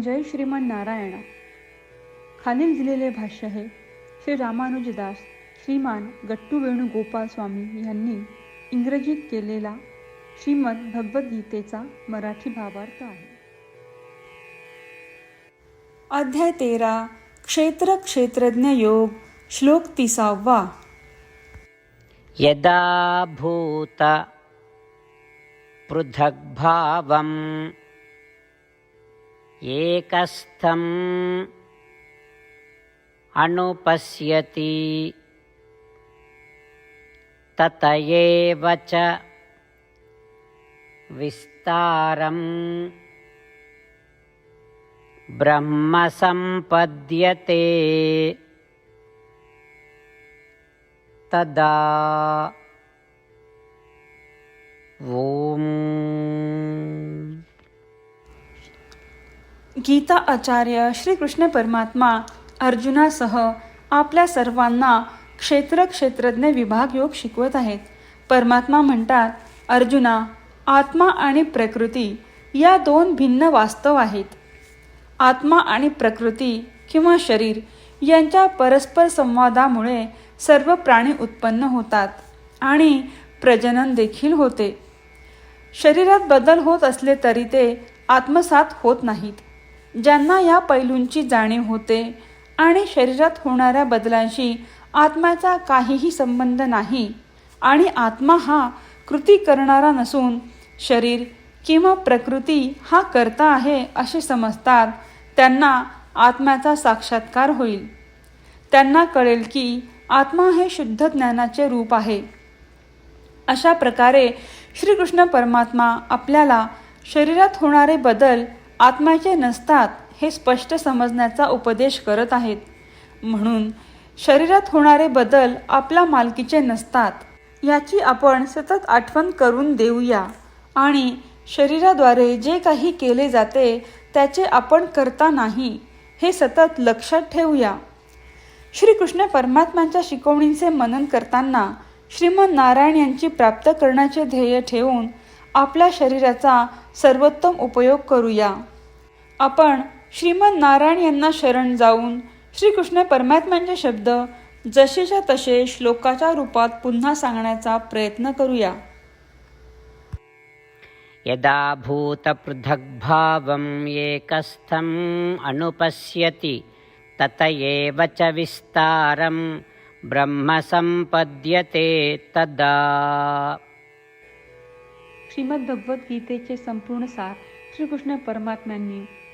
जय श्रीमन नारायण. खालील दिलेले भाष्य हे श्री रामानुजदास श्रीमान गट्टू वेणुगोपाल स्वामी यांनी इंग्रजीत केलेला श्रीमद भगवद्गीतेचा मराठी भावार्थ आहे. अध्याय तेरा क्षेत्र क्षेत्रज्ञ योग श्लोक तिसावा. यदा भूत पृथग्भावम् एकस्थम् अनुपश्यति। तत एव च विस्तारम् ब्रह्म सम्पद्यते। तदा ॐ गीता आचार्य श्रीकृष्ण परमात्मा अर्जुनासह आपल्या सर्वांना क्षेत्र क्षेत्रज्ञ विभाग योग शिकवत आहेत. परमात्मा म्हणतात अर्जुना आत्मा आणि प्रकृती या दोन भिन्न वास्तव आहेत. आत्मा आणि प्रकृती किंवा शरीर यांच्या परस्पर संवादामुळे सर्व प्राणी उत्पन्न होतात आणि प्रजनन देखील होते. शरीरात बदल होत असले तरी ते आत्मसात होत नाहीत. ज्यांना या पैलूंची जाणीव होते आणि शरीरात होणाऱ्या बदलांशी आत्म्याचा काहीही संबंध नाही आणि आत्मा हा कृती करणारा नसून शरीर किंवा प्रकृती हा करता आहे असे समजतात त्यांना आत्म्याचा साक्षात्कार होईल. त्यांना कळेल की आत्मा हे शुद्ध ज्ञानाचे रूप आहे. अशा प्रकारे श्रीकृष्ण परमात्मा आपल्याला शरीरात होणारे बदल आत्म्याचे नसतात हे स्पष्ट समजण्याचा उपदेश करत आहेत. म्हणून शरीरात होणारे बदल आपल्या मालकीचे नसतात. याची आपण सतत आठवण करून देऊया आणि शरीराद्वारे जे काही केले जाते त्याचे आपण करता नाही हे सतत लक्षात ठेवूया. श्रीकृष्ण परमात्म्यांच्या शिकवणींचे मनन करताना श्रीमन नारायण यांची प्राप्त करण्याचे ध्येय ठेवून आपल्या शरीराचा सर्वोत्तम उपयोग करूया. आपण श्रीमन नारायण यांना शरण जाऊन श्रीकृष्ण परमात्म्यांचे शब्द जसेच्या तसे श्लोकाच्या रूपात पुन्हा सांगण्याचा प्रयत्न करूया. यदा भूतपृथग्भावम् एकस्थम् अनुपश्यति तत एव च विस्तारं ब्रह्म सम्पद्यते तदा। श्रीमद भगवद्गीतेचे संपूर्ण सार श्रीकृष्ण परमात्म्यांनी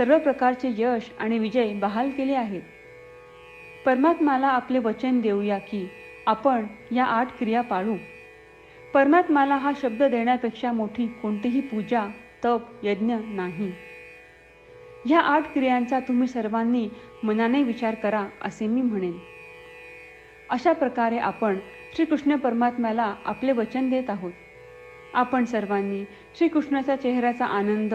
सर्व प्रकारचे यश आणि विजय बहाल केले आहेत. परमात्माला आपले वचन देऊया की आपण या आठ क्रिया पाळू. परमात्माला हा शब्द देण्यापेक्षा मोठी कोणतीही पूजा तप यज्ञ नाही. ह्या आठ क्रियांचा तुम्ही सर्वांनी मनाने विचार करा असे मी म्हणेन. अशा प्रकारे आपण श्रीकृष्ण परमात्म्याला आपले वचन देत आहोत. आपण सर्वांनी श्रीकृष्णाच्या चेहऱ्याचा आनंद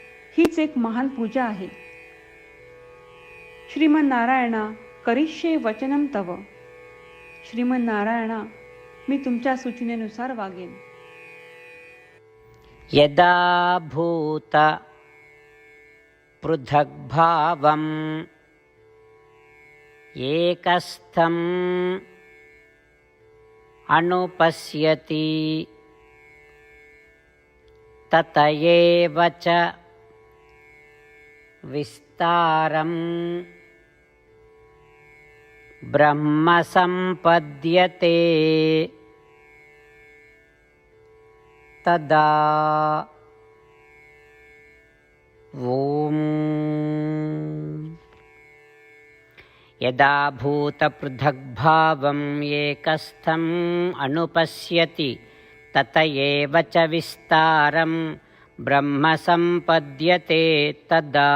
हीच एक महान पूजा आहे. श्रीमन नारायणा करिष्ये वचनम तव. श्रीमन नारायणा मी तुमच्या सूचनेनुसार वागेन. यदा भूत पृथग्भावम् एकस्थम् अनुपश्यति तत एव च विस्तारम्। ब्रह्म सम्पद्यते तदा ॐ। यदा भूतपृथग्भावम् एकस्थम् अनुपश्यति तत एव च विस्तारं ब्रह्म सम्पद्यते तदा